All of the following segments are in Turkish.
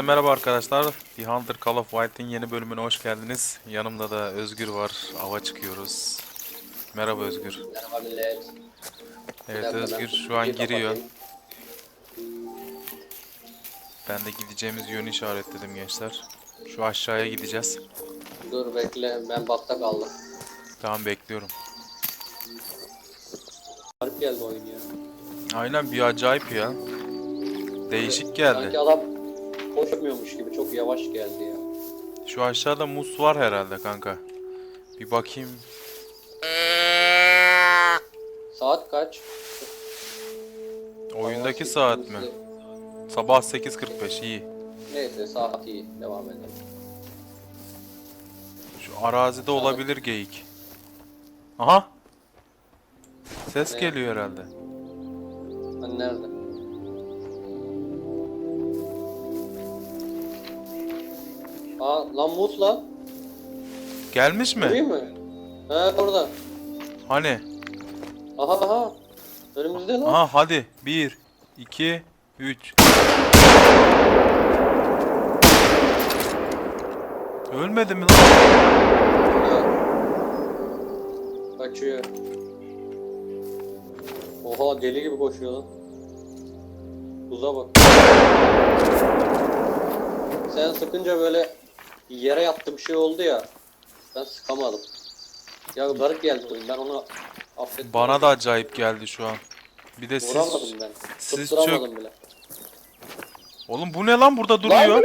Hepinize merhaba arkadaşlar. The Hunter Call of White'in yeni bölümüne hoş geldiniz. Yanımda da Özgür var. Ava çıkıyoruz. Merhaba Özgür. Merhaba millet. Evet Özgür şu an giriyor. Ben de gideceğimiz yönü işaretledim gençler. Şu aşağıya gideceğiz. Dur bekle ben bakta kaldım. Tamam bekliyorum. Garip geldi oyun ya. Aynen bir acayip ya. Değişik geldi. Sanki adam koşmuyormuş gibi çok yavaş geldi ya. Şu aşağıda mus var herhalde kanka. Bir bakayım. Saat kaç? Oyundaki saat mi? Sabah 8.45 iyi. Neyse saat iyi. Devam edelim. Şu arazide olabilir geyik. Aha. Ses Ne? geliyor herhalde. Hani nerede? Aa lan muz lan. Gelmiş mi? Göreyim mi? He orada. Hani? Aha aha. Önümüzde lan. Aha hadi. 1 2 3 Ölmedi mi lan? Yok. Kaçıyor. Oha deli gibi koşuyor lan. Buza bak. Sen sıkınca böyle yere yattı bir şey oldu ya. Ben sıkamadım. Ya garip geldi oyun. Ben onu affettim. Bana da acayip geldi şu an. Bir de siz Vuramadım ben. siz Tutturamadım bile. Oğlum bu ne lan burada duruyor?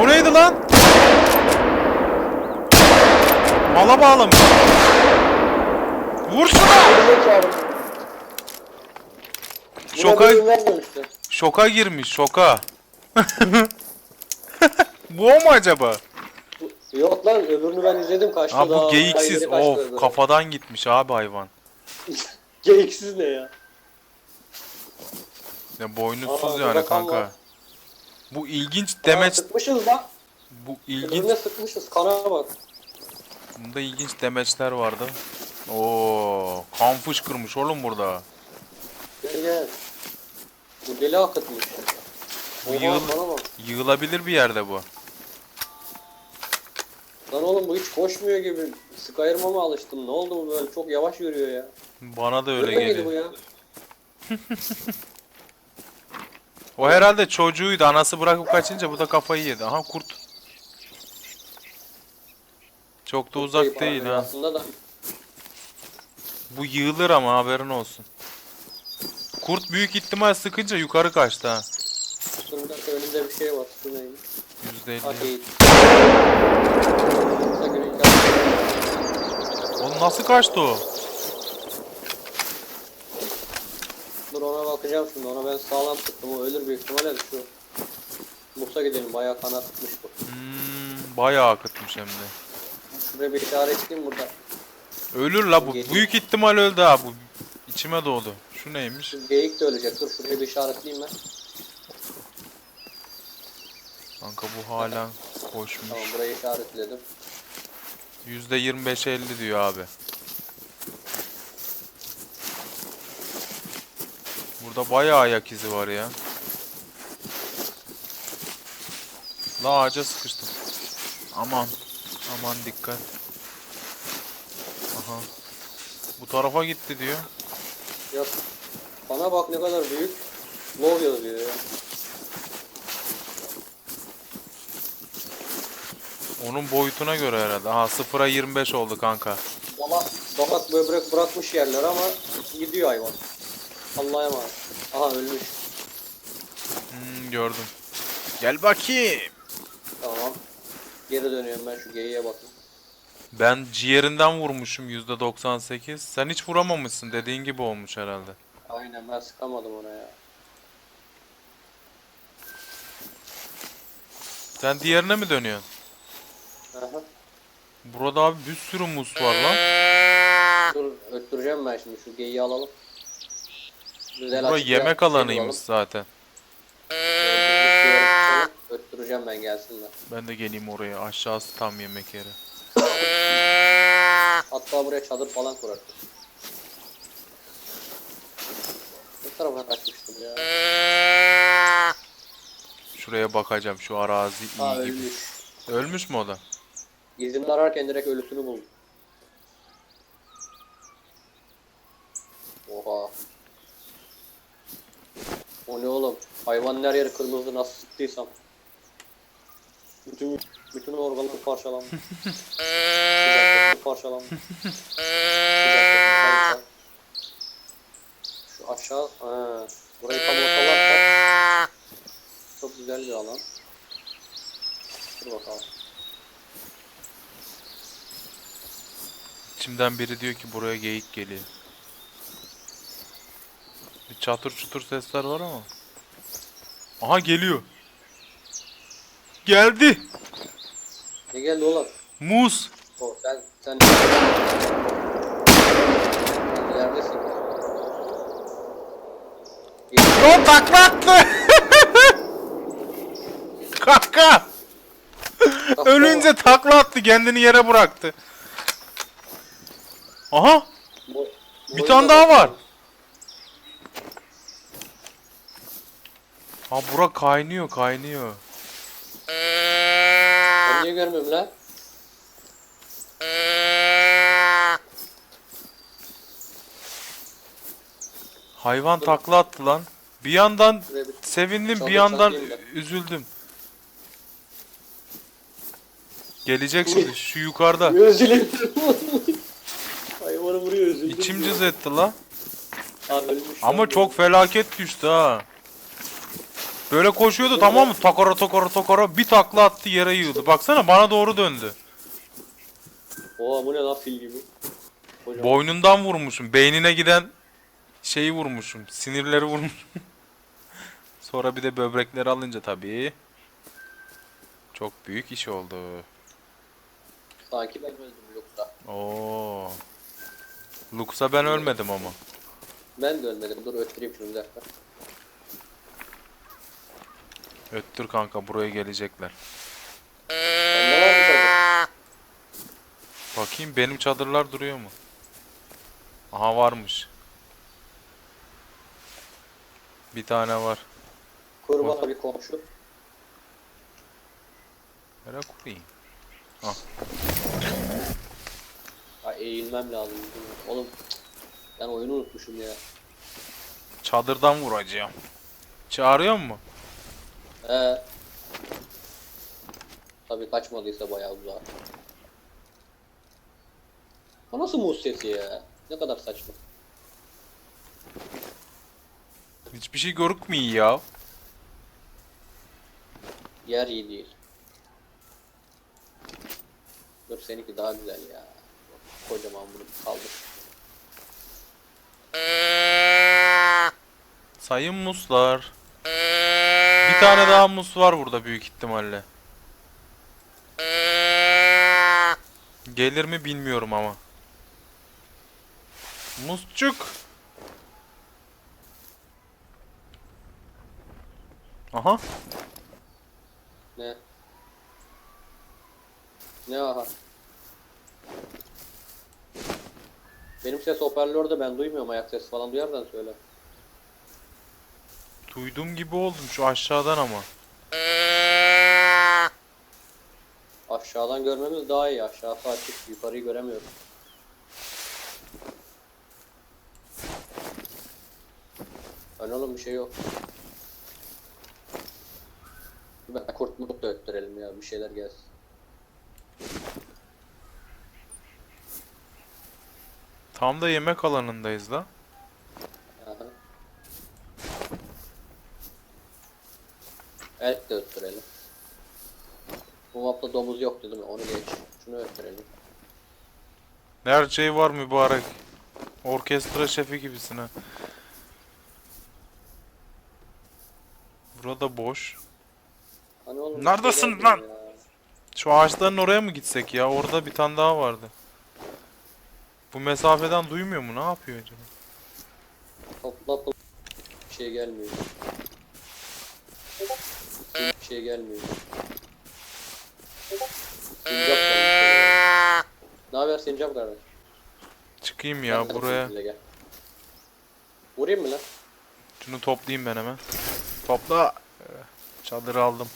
O neydi lan? Mala bağlamış. Vur şunu. Şoka şoka girmiş şoka. bu o mu acaba? Yok lan öbürünü ben izledim kaçtı Ha daha. bu geyiksiz. kaybedip kaçtı Of öbürü. kafadan gitmiş abi hayvan. Geyiksiz ne ya? Ya boynuzsuz Aa, yani kanka. var. Bu ilginç Aa, demeç sıkmışız lan. bu ilginç Öbürüne sıkmışız kana bak. bunda ilginç demeçler vardı. Oo, kan fışkırmış oğlum burada. Gel gel. Bu deli akıtmış. Bu Oha yığıl- bana bak. Yığılabilir bir yerde bu. Lan oğlum bu hiç koşmuyor gibi. Skyrim'a mı alıştım? Ne oldu bu böyle? Çok yavaş yürüyor ya. Bana da öyle Öyle miydi bu geliyor. ya? O herhalde çocuğuydu. Anası bırakıp kaçınca bu da kafayı yedi. Aha kurt. Çok da uzak değil abi ha. Aslında da Bu yığılır ama haberin olsun. Kurt büyük ihtimal sıkınca yukarı kaçtı ha. şurada önünde bir şey var. Şu neymiş? %50. Ha geyik. Kısa günü Oğlum nasıl kaçtı o? Dur ona bakacağım şimdi. Ona ben sağlam tuttum. O ölür büyük ihtimalle şu. Musa gidelim. Bayağı kana tutmuş bu. Hmm, bayağı akıtmış hem de. Şuraya bir işaretleyeyim burada. Ölür la bu. Geliyor. Büyük ihtimal öldü ha bu. İçime doğdu. Şu neymiş? Geyik de ölecek. Dur şuraya bir işaretleyeyim ben. Kanka bu hala koşmuş. Tamam burayı işaretledim. %25 50 diyor abi. Burada bayağı ayak izi var ya. La ağaca sıkıştım. Aman. Aman dikkat. Aha. Bu tarafa gitti diyor. Ya bana bak ne kadar büyük. Low yazıyor ya. Onun boyutuna göre herhalde. Aha 0'a 25 oldu kanka. Valla damak böbrek bırakmış yerler ama gidiyor hayvan. Allah'a emanet. Aha ölmüş. Hmm, gördüm. Gel bakayım. Tamam. Geri dönüyorum ben şu geyiğe bakayım. Ben ciğerinden vurmuşum %98. Sen hiç vuramamışsın. Dediğin gibi olmuş herhalde. Aynen ben sıkamadım ona ya. Sen diğerine mi dönüyorsun? Aha. Burada abi bir sürü mus var lan. Dur öttüreceğim ben şimdi şu geyiği alalım. Güzel Bura açık bir yemek alanıymış zaten. Öttüreceğim, ben gelsinler. Ben de geleyim oraya. Aşağısı tam yemek yeri. Hatta buraya çadır falan kurarız. Ne tarafa kaçmıştım ya? Şuraya bakacağım. Şu arazi iyi Ha gibi. ölmüş. Ölmüş mü o da? İzini ararken direkt ölüsünü buldum. Oha. O ne oğlum? Hayvanın her yeri kırmızı nasıl sıktıysam. Bütün bütün organları parçalanmış. Sıcaklıklı parçalanmış. Sıcaklıklı parçalanmış. Şu aşağı, ha, burayı tam ortalarsak çok güzel bir alan. Dur bakalım. İçimden biri diyor ki buraya geyik geliyor. Bir çatır çutur sesler var ama. Aha geliyor. Geldi. Ne geldi oğlum? Muz. O sen sen neredesin? O takla attı. Kanka. Ölünce takla attı kendini yere bıraktı. Aha bir tane daha var. Ha bura kaynıyor kaynıyor. Ben niye görmüyorum lan? Hayvan takla attı lan. Bir yandan bir sevindim bir yandan üzüldüm. Gelecek şimdi şu yukarıda. Özledim. İçim cız etti la. Ama çok felaket düştü ha. Böyle koşuyordu tamam mı? Tokara tokara tokara bir takla attı yere yığıldı. Baksana bana doğru döndü. Oha bu ne lan fil gibi. Kocaman. Boynundan vurmuşum. Beynine giden şeyi vurmuşum. Sinirleri vurmuşum. Sonra bir de böbrekleri alınca tabii. Çok büyük iş oldu. Ben öldüm yoksa. Oo. Lux'a ben ölmedim ama. Ben de ölmedim. Dur öttüreyim şunu bir dakika. Öttür kanka buraya gelecekler. Bende var mı çadır? Bakayım benim çadırlar duruyor mu? Aha varmış. Bir tane var. Kur bana bir komşu. Nereye kurayım? Ha eğilmem lazım. Oğlum ben oyunu unutmuşum ya. Çadırdan vuracağım. Çağırıyor mu? He. Tabii kaçmadıysa bayağı uzağa. O nasıl muz sesi ya? Ne kadar saçma. Hiçbir şey görükmüyor ya. Yer iyi değil. Dur seninki daha güzel ya. Kocaman bunu kaldır. Sayın muslar. Bir tane daha mus var burada büyük ihtimalle. Gelir mi bilmiyorum ama. Musçuk. Aha. Ne? Ne aha? Benim ses hoparlörde ben duymuyorum ayak sesi falan duyarsan söyle. Duyduğum gibi oldum şu aşağıdan ama. Aşağıdan görmemiz daha iyi. Aşağısı açık. Yukarıyı göremiyorum. Hani oğlum bir şey yok. Ben kurt murt da öttürelim ya. Bir şeyler gelsin. Tam da yemek alanındayız da. Aha. Elk de öttürelim. Bu mapta domuz yok dedim onu geç. Şunu öttürelim. Her şey var mübarek. Orkestra şefi gibisin ha. Burada boş. Hani oğlum Neredesin şeyler lan? ya. Şu ağaçların oraya mı gitsek ya? Orada bir tane daha vardı. Bu mesafeden duymuyor mu? Ne yapıyor acaba? Topla topla. Bir şey gelmiyor. Bir şey gelmiyor. Sincap gelmiş. Ne haber Sincap kardeş? Çıkayım ya Gel, buraya. bize gel. Vurayım mı lan? Şunu toplayayım ben hemen. Topla. Çadırı aldım.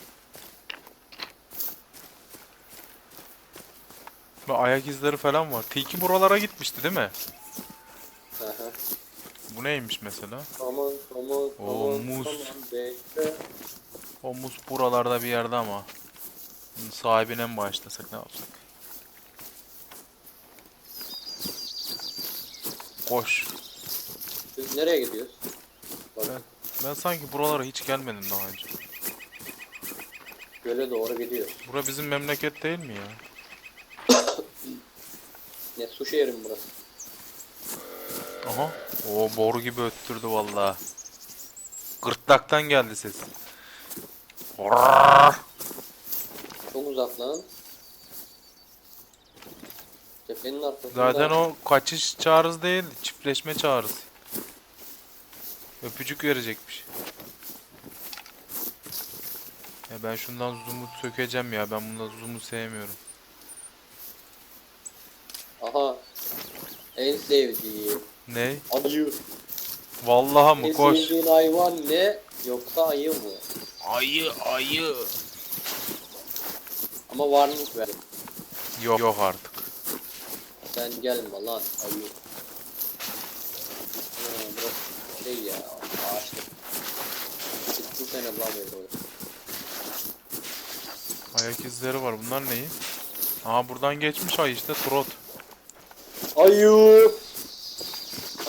Ve ayak izleri falan var. Tilki buralara gitmişti değil mi? Hı hı. Bu neymiş mesela? Aman aman Oo, aman muz. aman bekle. O muz buralarda bir yerde ama. Bunun sahibine mi bağışlasak ne yapsak? Koş. Biz nereye gidiyoruz? Bak Ben, ben sanki buralara hiç gelmedim daha önce. göle doğru gidiyoruz. Bura bizim memleket değil mi ya? Ne su şehri mi burası? Aha. O boru gibi öttürdü vallahi. Gırtlaktan geldi ses. Horrrr. Çok uzak lan. Tepenin arkasında. Zaten o kaçış çağrısı değil, çiftleşme çağrısı. Öpücük verecekmiş. Ya ben şundan zoom'u sökeceğim ya. Ben bunda zoom'u sevmiyorum. Aha. En sevdiğim. Ne? Ayı. Vallahi mı? En Koş. sevdiğin hayvan ne? Yoksa ayı mı? Ayı, ayı. Ama warning ver. Yok, yok artık. Sen gelme lan ayı. Ha, burası şey ya ağaçlık. Çıktı sene lan böyle oraya. Ayak izleri var. Bunlar neyi? Aa buradan geçmiş ay işte trot. Ayı.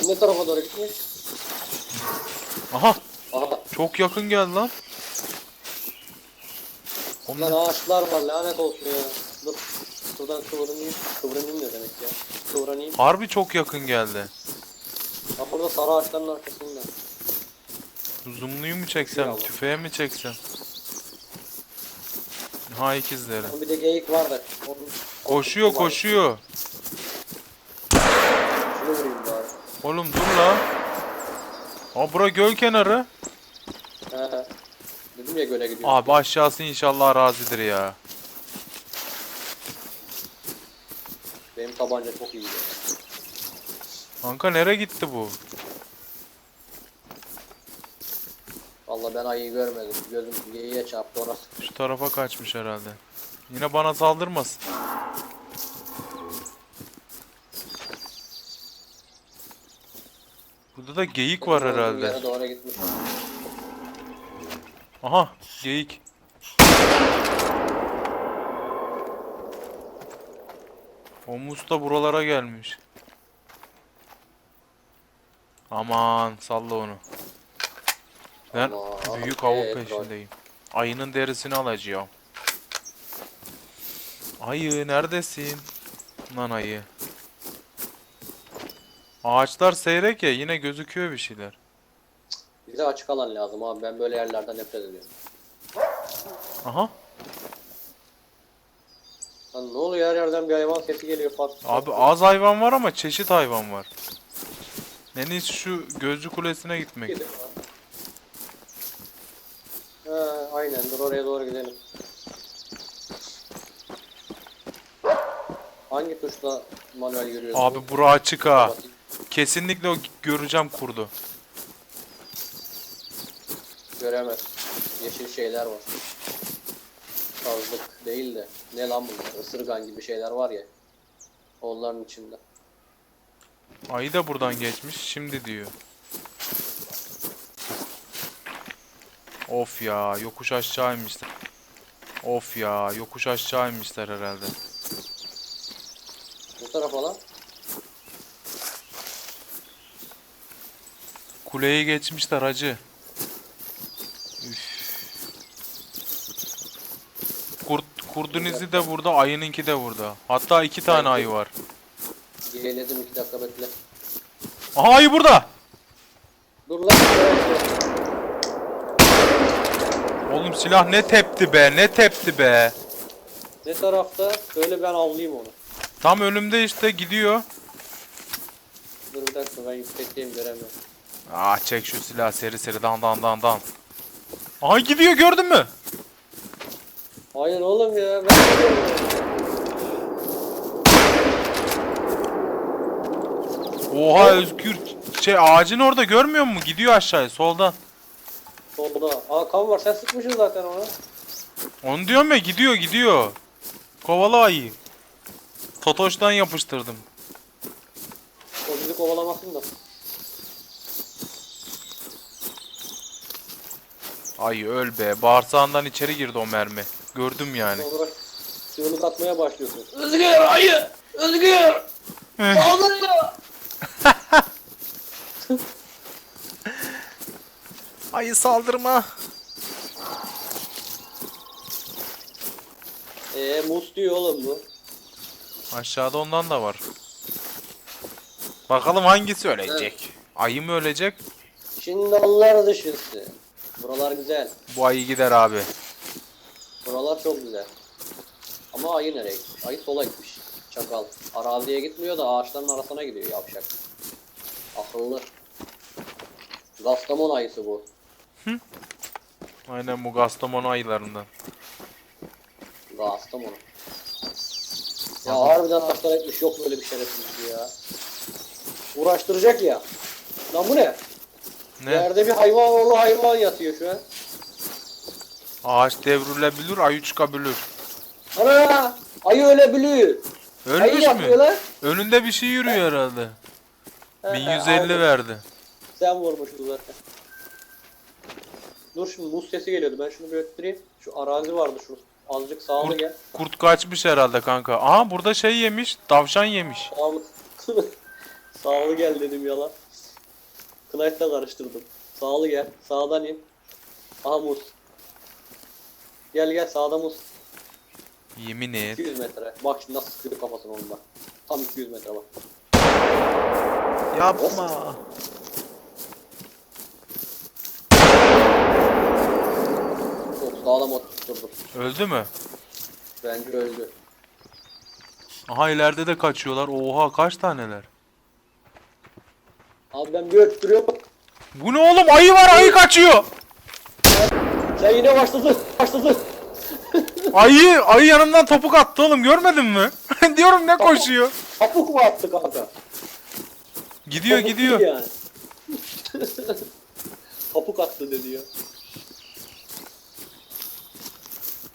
Ne tarafa doğru gitmiş? Aha Aha. çok yakın geldi lan. Ne- ağaçlar var lanet olsun ya. Dur. Şuradan kıvranayım. Kıvranayım ne demek ya? Kıvranayım. Harbi çok yakın geldi. Bak burada sarı ağaçların arkasında. Zoom'luyu mu çeksem, Bravo. tüfeğe mi çeksem? Ha ikizleri. Bir de geyik var da. Onun, Koşuyor koşuyor. Şunu vurayım bari. Oğlum dur la. Aa bura göl kenarı. He. Dedim ya göle gidiyor. Abi aşağısı inşallah arazidir ya. Benim tabanca çok iyi. Kanka nereye gitti bu? Valla ben ayıyı görmedim. Gözüm geyiğe çarptı orası. Şu tarafa kaçmış herhalde. Yine bana saldırmasın. Burada da geyik var herhalde. Yere doğru gitmiş. Aha geyik. O mus da buralara gelmiş. Aman salla onu. Ben Aman, büyük avuk evet, peşindeyim. Ayının derisini alacağım. Ayı neredesin? Lan ayı. Ağaçlar seyrek ya yine gözüküyor bir şeyler. Bize açık alan lazım abi. Ben böyle yerlerden nefret ediyorum. Aha. Lan ne oluyor her yerden bir hayvan sesi geliyor farklı. Abi az hayvan var ama çeşit hayvan var. En iyisi şu gözcü kulesine gitmek. Gidelim abi. Ha, aynen dur oraya doğru gidelim. Hangi tuşla manuel yürüyorsun? Abi bura açık ha. Bakayım. Kesinlikle o göreceğim kurdu. Göremez. Yeşil şeyler var. Kazlık değil de. Ne lan bunlar? Isırgan gibi şeyler var ya. Onların içinde. Ayı da buradan geçmiş şimdi diyor. Of ya yokuş aşağı inmişler. Of ya yokuş aşağı inmişler herhalde. Bu tarafa lan. Kuleyi geçmişler hacı. Üf. Kurt, kurdun izi de burada, ayınınki de burada. Hatta iki tane ayı var. Yeğledim iki dakika bekle. Aha ayı burada. Dur lan. Oğlum silah ne tepti be, ne tepti be. Ne tarafta? Söyle ben avlayayım onu. Tam önümde işte gidiyor. Dur bir dakika ben yüksekteyim göremiyorum. Ah çek şu silahı seri seri dan dan dan dan. Aha gidiyor gördün mü? Hayır oğlum ya ben. Oha Özgür şey ağacın orada görmüyor musun? Gidiyor aşağıya soldan. Solda. Aa kan var sen sıkmışsın zaten ona. Onu diyorum ya gidiyor gidiyor. Kovala ayı. Totoş'tan yapıştırdım. O bizi kovalamasın da. Ay öl be. Bağırsağından içeri girdi o mermi. Gördüm yani. Sonra çığlık atmaya başlıyorsun. Özgür ayı! Özgür! Saldırıyor! Ayı saldırma. Eee mus diyor oğlum bu. Aşağıda ondan da var. Bakalım hangisi ölecek? Ayı mı ölecek? Şimdi onlar dışısı. Buralar güzel. Bu ayı gider abi. Buralar çok güzel. Ama ayı nereye gitmiş? Ayı sola gitmiş. Çakal. Araziye gitmiyor da ağaçların arasına gidiyor yavşak. Akıllı. Gastamon ayısı bu. Aynen bu Gastamonu ayılarından. Gastamon. Ya harbiden ağaçlar etmiş. Yok böyle bir şerefsiz ya. Uğraştıracak ya. Lan bu ne? Ne? Yerde bir hayvan oğlu hayvan yatıyor şu an. Ağaç devrilebilir, ayı çıkabilir. Ana! Ayı ölebiliyor. Ayı Ölmüş yapıyor mü? Önünde bir şey yürüyor herhalde. He, 1150 aynen. verdi. Sen vurmuştun zaten. Dur şimdi muz sesi geliyordu. Ben şunu bir öttüreyim. Şu arazi vardı şu. Azıcık sağlı Kurt, gel. kurt kaçmış herhalde kanka. Aha burada şey yemiş, tavşan yemiş. Sağlı. sağlı gel dedim yalan. Knight'la karıştırdım. Sağlı gel. Sağdan in. Aha muz. Gel gel sağda muz. Yemin et. 200 metre. Bak şimdi nasıl sıkıyor kafasını onunla. Tam 200 metre bak. Yapma. Çok sağlam oturturdum. Öldü mü? Bence öldü. Aha ileride de kaçıyorlar. Oha kaç taneler. Abi ben bir öttürüyorum. Bu ne oğlum? Ayı var, ayı kaçıyor. Sen yine başladın. Başladın. Ayı, ayı yanımdan topuk attı oğlum görmedin mi? Diyorum ne koşuyor. Kapuk mu attı kanka? Gidiyor Kapuk gidiyor. Yani. Kapuk attı dedi ya.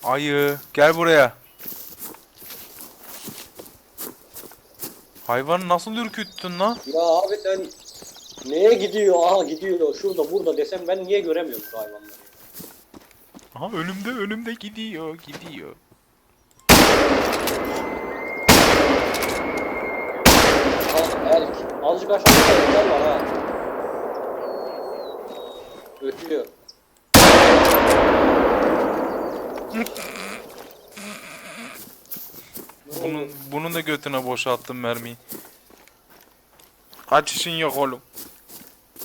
Ayı gel buraya. Hayvanı nasıl ürküttün lan? Ya abi sen neye gidiyor? Aha gidiyor. Şurada burada desem ben niye göremiyorum şu hayvanları? Aha önümde önümde gidiyor gidiyor. Ha elk. Azıcık aşağıda elkler var ha. Ötüyor. Bunun bunun da götüne boşalttım mermiyi. Kaçışın yok oğlum.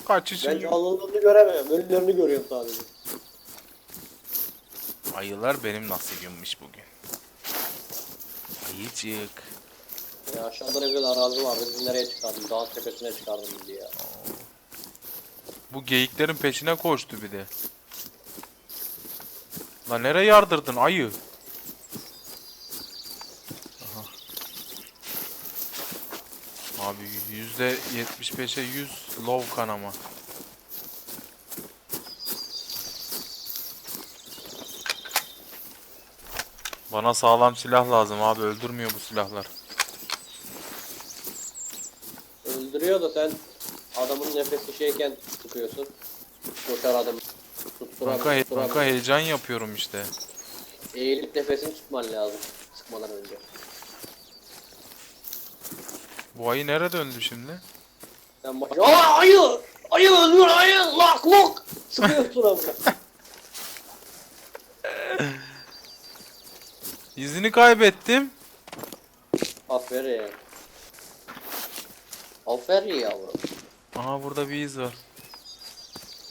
Kaçışın Ben yok. canlılığını göremiyorum. Ölülerini görüyorum sadece. Ayılar benim nasibimmiş bugün. Ayıcık. Ya aşağıda ne güzel arazi vardı. Bizi nereye çıkardım? Dağın tepesine çıkardım diye ya. Bu geyiklerin peşine koştu bir de. Lan nereye yardırdın ayı? Aha. Abi yüzde %75'e 100 low kanama. Bana sağlam silah lazım abi öldürmüyor bu silahlar. Öldürüyor da sen adamın nefesi şeyken sıkıyorsun. Koşar adam. Tutturamıyor. Kanka, he- kanka heyecan yapıyorum işte. Eğilip nefesini tutman lazım. Sıkmadan önce. Bu ayı nereye döndü şimdi? Sen baş... Aa ayı! Ayı öldür ayı! Lak lok! Sıkıyorsun ama. İzini kaybettim. Aferin. Aferin yavrum. Aha burada bir iz var.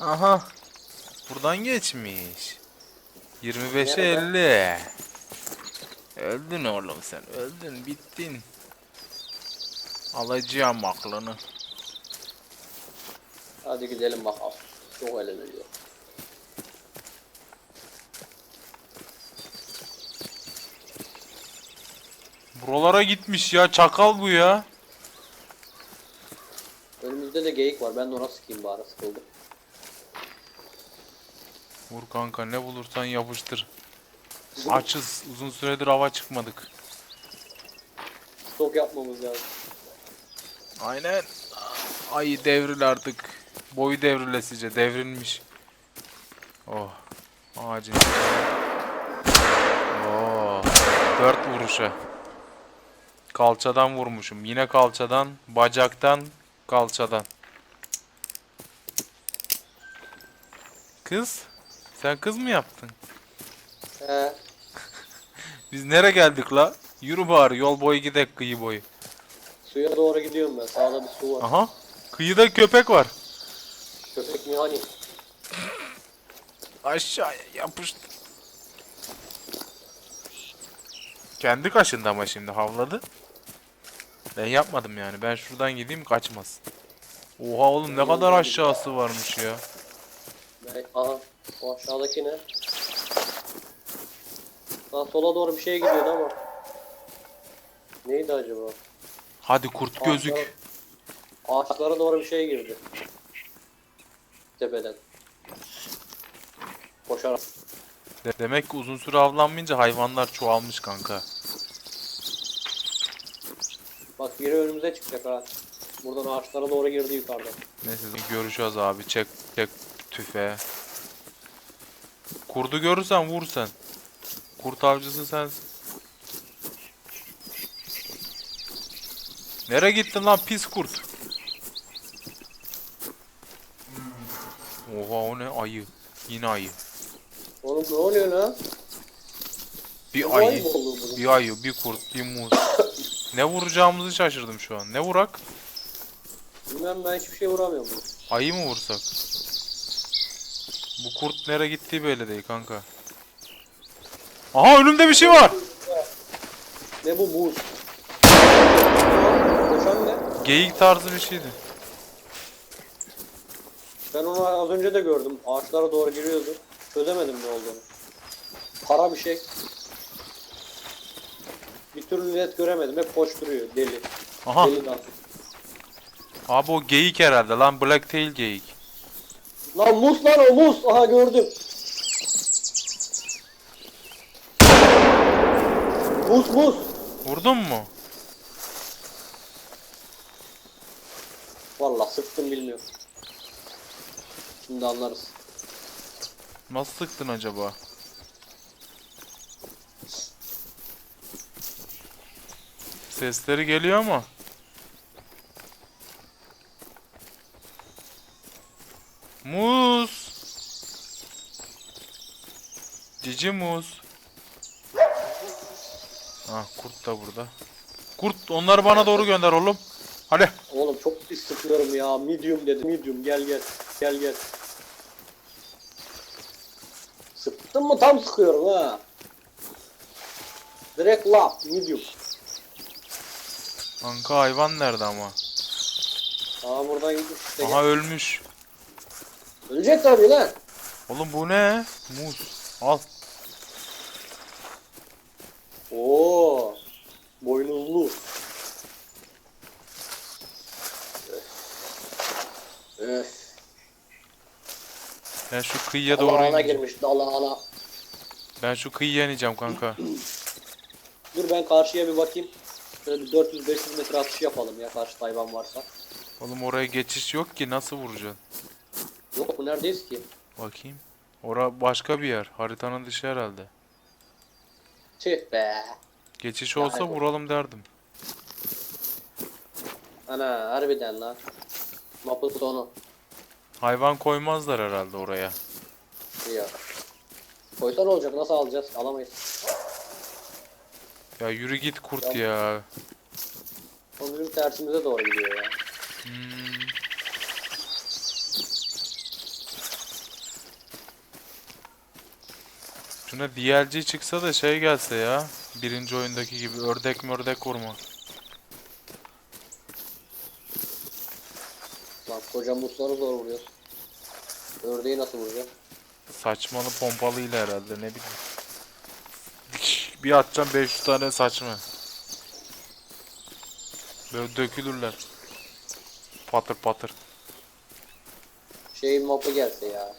Aha. Buradan geçmiş. 25'e Nerede? 50. Öldün oğlum sen. Öldün. Bittin. Alacağım aklını. Hadi gidelim bakalım. Çok eğlenceli. Buralara gitmiş ya. Çakal bu ya. Önümüzde de geyik var. Ben de ona sıkayım bari sıkıldım. Vur kanka ne bulursan yapıştır. Açız. Uzun süredir hava çıkmadık. Stok yapmamız lazım. Aynen. Ay devril artık. Boyu devrilesice devrilmiş. Oh. Ağacın. Oh. Dört vuruşa. Kalçadan vurmuşum. Yine kalçadan, bacaktan, kalçadan. Kız? Sen kız mı yaptın? He. Biz nereye geldik la? Yürü bari yol boyu gidek kıyı boyu. Suya doğru gidiyorum ben. Sağda bir su var. Aha. Kıyıda köpek var. Köpek mi hani? Aşağıya yapıştı. Kendi kaşındı ama şimdi havladı. Ben yapmadım yani. Ben şuradan gideyim kaçmaz. Oha oğlum ne kadar aşağısı varmış ya. Ben, aha. O aşağıdaki ne? Lan sola doğru bir şey gidiyordu ama. Neydi acaba? Hadi kurt gözük. Ağaçlara doğru bir şey girdi. Tepeden. Koşarak. De- demek ki uzun süre avlanmayınca hayvanlar çoğalmış kanka. Bak biri önümüze çıkacak ha. Buradan ağaçlara doğru girdi yukarıdan. Neyse görüşürüz abi. Çek çek tüfe. Kurdu görürsen vur sen. Kurt avcısı sensin. Nereye gittin lan pis kurt? Oha o ne ayı. Yine ayı. Oğlum ne oluyor lan? Bir Bu ayı bir ayı, bir kurt, bir muz. ne vuracağımızı şaşırdım şu an. Ne vurak? Bilmem ben hiçbir şey vuramıyorum. Ayı mı vursak? Bu kurt nereye gittiği belli değil kanka. Aha önümde bir şey var. Ne bu muz? Koşan ne? Geyik tarzı bir şeydi. Ben onu az önce de gördüm. Ağaçlara doğru giriyordu. Çözemedim ne olduğunu. Kara bir şey. Bir türlü net göremedim. Hep koşturuyor deli. Aha. Deli dans. Abi o geyik herhalde lan blacktail geyik. Lan muz lan o muz. Aha gördüm. Muz muz. Vurdun mu? Vallahi sıktım bilmiyorum. Şimdi anlarız. Nasıl sıktın acaba? Sesleri geliyor ama. Muz. Cici muz. Ha kurt da burada. Kurt onları bana doğru gönder oğlum. Hadi. Çok pis sıkıyorum ya. Medium dedim. Medium gel gel. Gel gel. Sıktın mı tam sıkıyorum ha. Direkt lap. Medium. Kanka hayvan nerede ama? Aa buradan gitmiş işte. Aha ölmüş. Ölecek tabii lan. Oğlum bu ne? Muz. Al. Oo. Boynuzlu. Öf. Öf. Ben şu kıyıya doğru Dalağına ineceğim. girmiş dalağına. Ben şu kıyıya ineceğim kanka. Dur ben karşıya bir bakayım. Şöyle bir 400-500 metre atış yapalım ya karşı hayvan varsa. Oğlum oraya geçiş yok ki nasıl vuracaksın? Yok bu neredeyiz ki? Bakayım. Ora başka bir yer. Haritanın dışı herhalde. Tüh be. Geçiş olsa hayvan. vuralım derdim. Ana harbiden lan. Mapın sonu. Hayvan koymazlar herhalde oraya. Ya. Koysa ne olacak? Nasıl alacağız? Alamayız. Ya yürü git kurt Ya. ya. O bizim tersimize doğru gidiyor ya. Hmm. Şuna DLC çıksa da şey gelse ya. Birinci oyundaki gibi ördek mördek vurma. Musları zor vuruyoruz. Ördeği nasıl vuracağız? Saçmalı pompalıyla herhalde ne bileyim. Bir atacağım 500 tane saçma. Böyle dökülürler. Patır patır. Şey mapı gelse ya.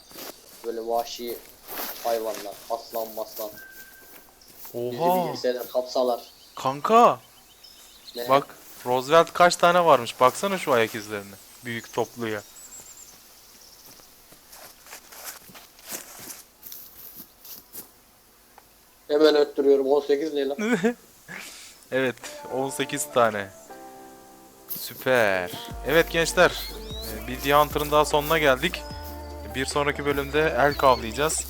Böyle vahşi hayvanlar. Aslan maslan. Bizi Oha. bilgisayarlar kapsalar. Kanka. Ne? Bak Roosevelt kaç tane varmış. Baksana şu ayak izlerine. Büyük topluya. Hemen öttürüyorum. 18 ne lan? Evet 18 tane. Süper. Evet gençler. e, The Hunter'ın daha sonuna geldik. Bir sonraki bölümde el kavlayacağız.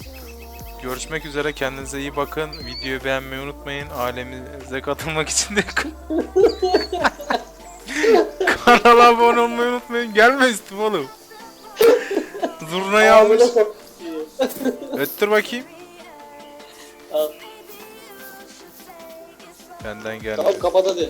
Görüşmek üzere. Kendinize iyi bakın. Videoyu beğenmeyi unutmayın. Ailemize katılmak için de kanala abone olmayı unutmayın. Gelme üstüme oğlum. Zurnayı almış. Öttür bakayım. Al. Benden geldi. Tamam kapat hadi.